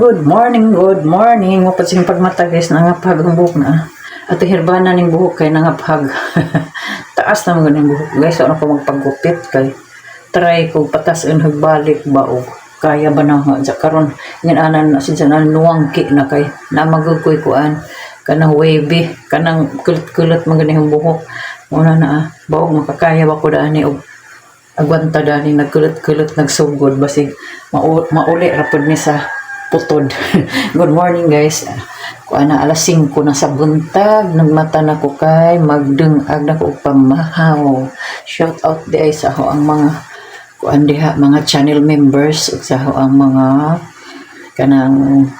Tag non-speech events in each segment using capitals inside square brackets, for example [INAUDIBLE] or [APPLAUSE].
good morning, good morning. Wapat sing pagmata guys, nangapag ang buhok na. At hirbana ning buhok kay nangapag. [LAUGHS] Taas na mga ning buhok guys. Ano ko magpagupit kay try ko patas ang hagbalik ba o kaya ba na nga sa karon nginanan na si janan nuwangki na kay na magugkoy kuan kanang wavy kanang kulit-kulit mga ganihang buhok muna na ah, baog makakaya ba ko daan og agwanta dani nagkulot-kulot nagsugod basig mau mauli rapod ni sa putod. [LAUGHS] Good morning guys. Kuan alas 5 na sa buntag nagmata na ko kay magdungag na ko og pamahaw. Shout out di sa ho ang mga kuan diha mga channel members ug sa ho ang mga kanang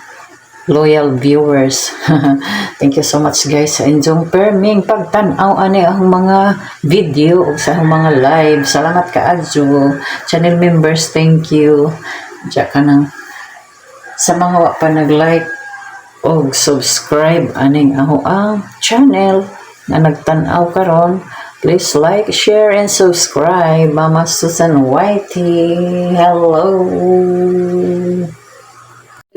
loyal viewers. [LAUGHS] Thank you so much guys sa inyong perming pagtan-aw ani ang mga video ug sa mga live. Salamat kaadyo. Channel members, thank you. Diya ka nang sa mga wa pa nag-like og subscribe aning aho ang channel na nagtan-aw karon please like, share, and subscribe. Mama Susan Whitey hello.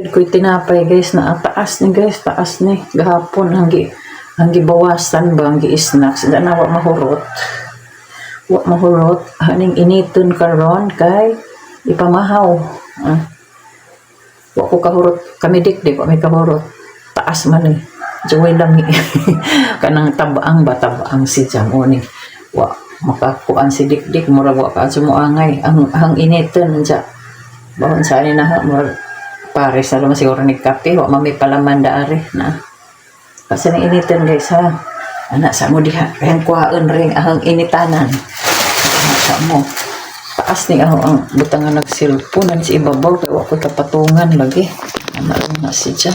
Ko'y tinapay guys na taas ni guys taas ni. Gahapon ang gi ang gibawasan ba ang gi-snacks. Da na wa mahurot. Wa mahurot. Haning initon karon kay ipamahaw. Ah. Wa ko kahurot kami dikdik wa may kahurot. Taas man eh. Joy lang ni [LAUGHS] kanang tabaang ba tabaang si Jamo ni. Wa makakuan si dikdik murag wa ka mo angay. Ang ang initon nandiya bawon sa na ha, murag pare sa naman siguro ni kape wa mami palaman daari na. Kasi nang initan guys ha? Anak sa mo diha kayang kuhaon ring ang initanan. Anak sa mo taas ni ako ang butang nga nagsilpunan si ibabaw kaya wa ko kapatungan lagi rin na si siya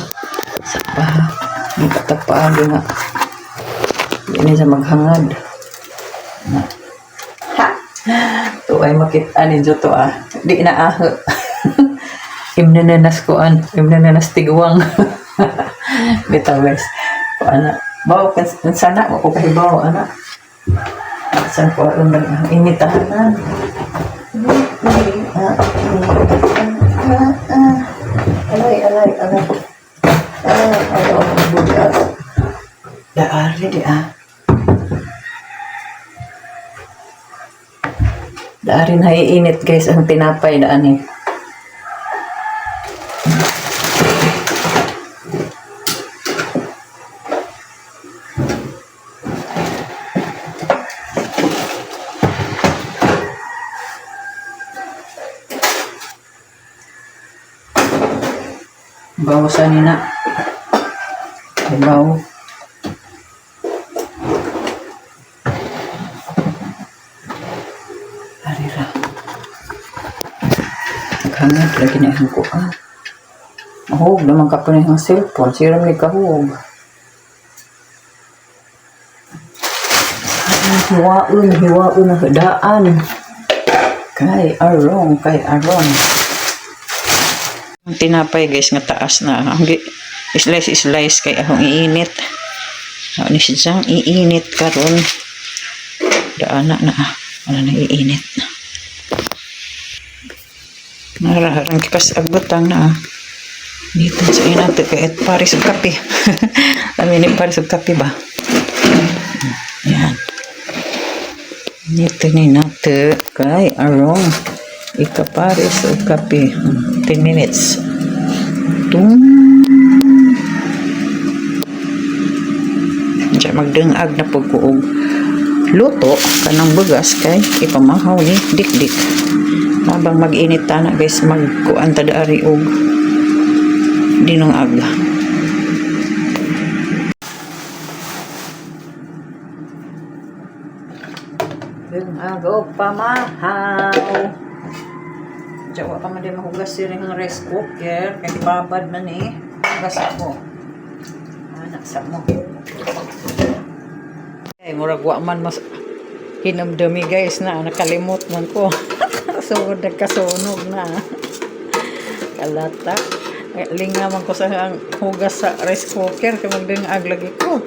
sa pa ang katagpaagi nga. Ini sa maghangad. Na ha? To ay makita ni to ah. Di na [LAUGHS] aho imnananas ko an imnananas tiguang [LAUGHS] bitaw guys. Ko ana bawo kan sana ko kahibaw ana. San ko ang initahanan alay alay alay ah ayo budak daari di ah daari na iinit guys ang tinapay daan eh Bawasan ni na. Baw. Arira. Naghangad lagi na yung kuha. Mahog naman ka pa na yung cellphone. Siram ni kahog. Hiwaon, hiwaon na daan. Kay arong, kay arong. Ang tinapay guys nga taas na. Ang slice slice kay akong iinit. Ano ni siyang iinit karon. Daana na. Wala na iinit na. Naraharang kipas agbutang na. Dito sa inato kay et paris og kape. Kami [LAUGHS] ni paris og kape ba? Yan. Dito ni nato kay arong ikapares o kape. 10 minutes. Tung. Diyan magdungag na po ko og luto kanang bugas kay ipamahaw ni dikdik. Habang mag-init na guys magkuan ta daari og dinong aga. Dungag og pamahaw. Diyan wa pa man din mahugas sila ng rice cooker kay babad man eh. Hugas ako. Anak sa mo. Ay, murag wa man mas hinamdami guys na nakalimot man ko. [LAUGHS] Sugod nagkasunog na. Kalata. Linga man ko sa hugas sa rice cooker kay magdingag lagi ko.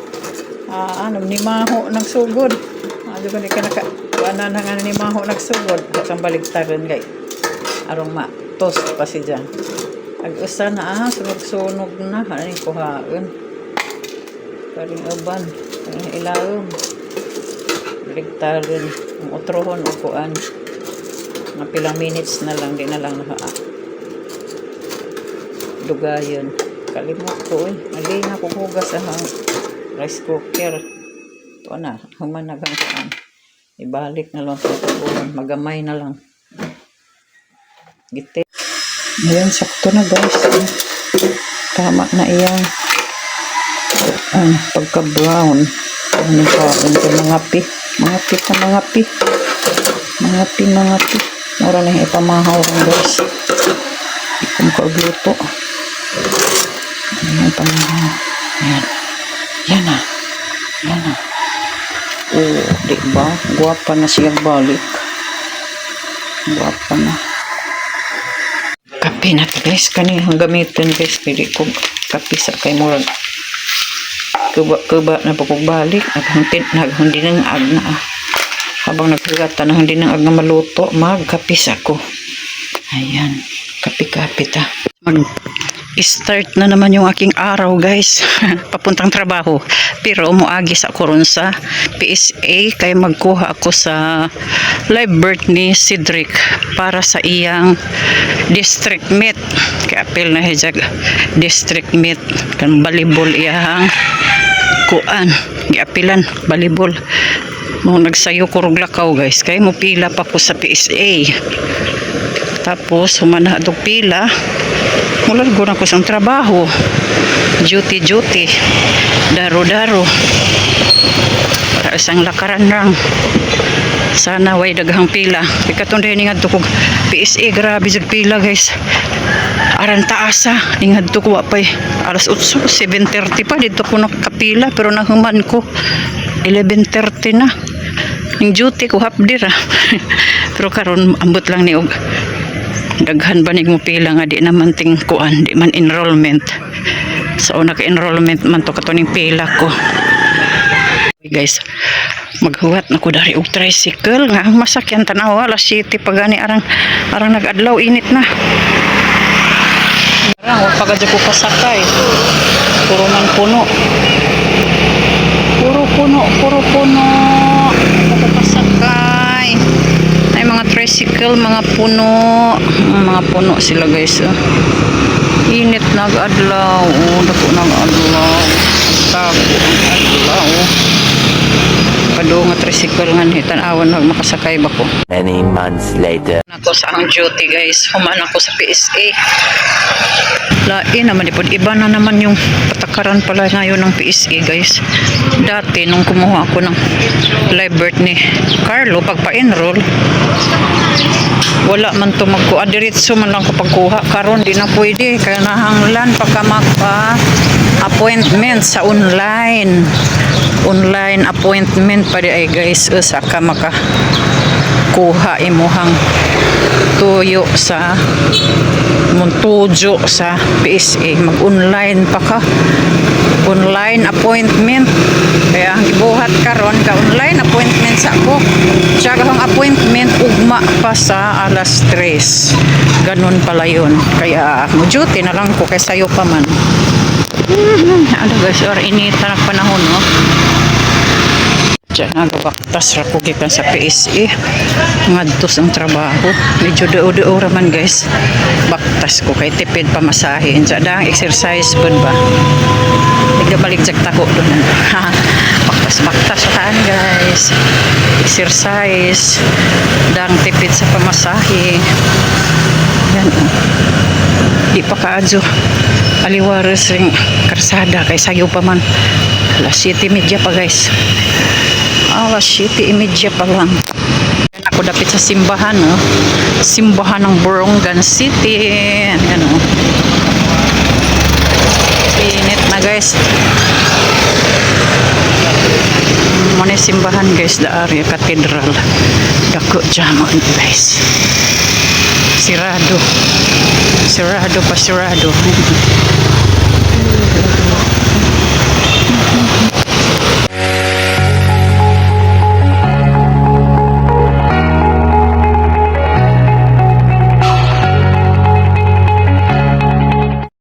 Ah, ano ni maho nagsugod. Ado ko ni ka naka kuana na nga ni maho nagsugod. Sa baligtaran guys. Arong ma toast pa si dyan. Ag-usa na ah, sunog-sunog na. Yung kuhaon? Karing uban. Karing ilawom. Ligtaron. Ang utrohon o kuan. Mga pilang minutes na lang. Di na lang naka dugayon. Kalimot ko eh. Nagay na kong hugas ang rice cooker. Ito na. Humanag ang kuan. Ibalik na lang sa tubuhan. Magamay na lang. Gite. Ayan, sakto na guys. Tama na iyang ah, pagka-brown. Ano pa, ito mga pi. Mga pi ka mga pi. Mga pi, mga pi. Mura na ipamahaw lang guys. Kung kaugluto. Ayan, ipamahaw. Ayan. Yan na. Yan na. Oo, di ba? Guwapa na siya balik. Guwapa na. Kape na to guys. Kani ang gamitin guys. Pili ko kape sa kay Murag. Kuba, kuba na po kong balik. Naghuntin, naghundi ng ag na ah. Habang nagkagata na hindi nang ag na maluto, magkapis ako. Ayan. Kape-kape ta. Mag start na naman yung aking araw guys. [LAUGHS] Papuntang trabaho. Pero umuagi sa ako ron sa PSA kaya magkuha ako sa live birth ni Cedric para sa iyang district meet. Kaya apel na hijag district meet. Kan balibol iyang kuan. Giapilan balibol mo nagsayo kurog lakaw guys. Kaya mo pila pa ko sa PSA tapos humana dog pila mula ko na ko sa trabaho. Duty duty. Daro daro para isang lakaran lang. Sana way daghang pila. Ikaton din nga kog PSA grabe jud pila guys. Aran taasa ingad to ko pa alas 8 7:30 pa. Dito ko nakapila pero nahuman ko. 11:30 na. Yung duty ko hapdir ah. [LAUGHS] pero karon ambot lang ni og daghan ba ning mo pila nga di naman ting kuan di man enrollment. So naka enrollment man to katuning pila ko. Guys maghuwat na ko dari og tricycle nga masakyan tanaw alas 7 pagani arang arang nag-adlaw init na. Arang wa pagadyo ko pasakay. Puro man puno. Puro puno puro puno ako pasakay ay mga tricycle mga puno. Mga puno sila guys oh. init nag-adlaw. Oh, dako nag-adlaw. Tago ang adlaw pado nga tricycle nga hitan awan wag makasakay ba ko? Many months later. ako sa ang duty guys. Human ako sa PSA lain naman ipon iba na naman yung patakaran pala ngayon ng PSA guys. Dati nung kumuha ako ng live birth ni Carlo pagpa-enroll wala man to magkuha. Diretso man lang ko pagkuha. Karon di na pwede. Kaya nahanglan pagka magpa appointment sa online online appointment pa ay guys. Usa ka maka kuha imuhang tuyo sa muntujo sa PSA mag-online pa ka. Online appointment. Kaya ang gibuhat karon ka online appointment sa ako. Siya ang appointment ugma pa sa alas 3 ganun pala yun. Kaya mo duty na lang ko kay sayo pa man. [LAUGHS] Ano guys, or inita ng panahon, no? Diyan, nagabaktas ra ko gikan sa PSA. Ngadtos ang trabaho. Medyo dao-dao raman guys. Baktas ko kay tipid pamasahe. Diyan, dang exercise pud ba? Nagabalik jak tako doon. [LAUGHS] Baktas-baktas taan guys. Exercise. Dang tipid sa pamasahe. Yan, oh. Di pa kaadyo. Aliwares ring karsada kay sayo pa man. Alas 7 media pa guys. Alas 7 media pa lang. Ako dapit sa simbahan, no? Simbahan ng Borongan City. Ayan, oh. Init na guys. Muna simbahan guys, da area katedral. Dako jaman guys. Sirado. Sirado pa sirado. [LAUGHS]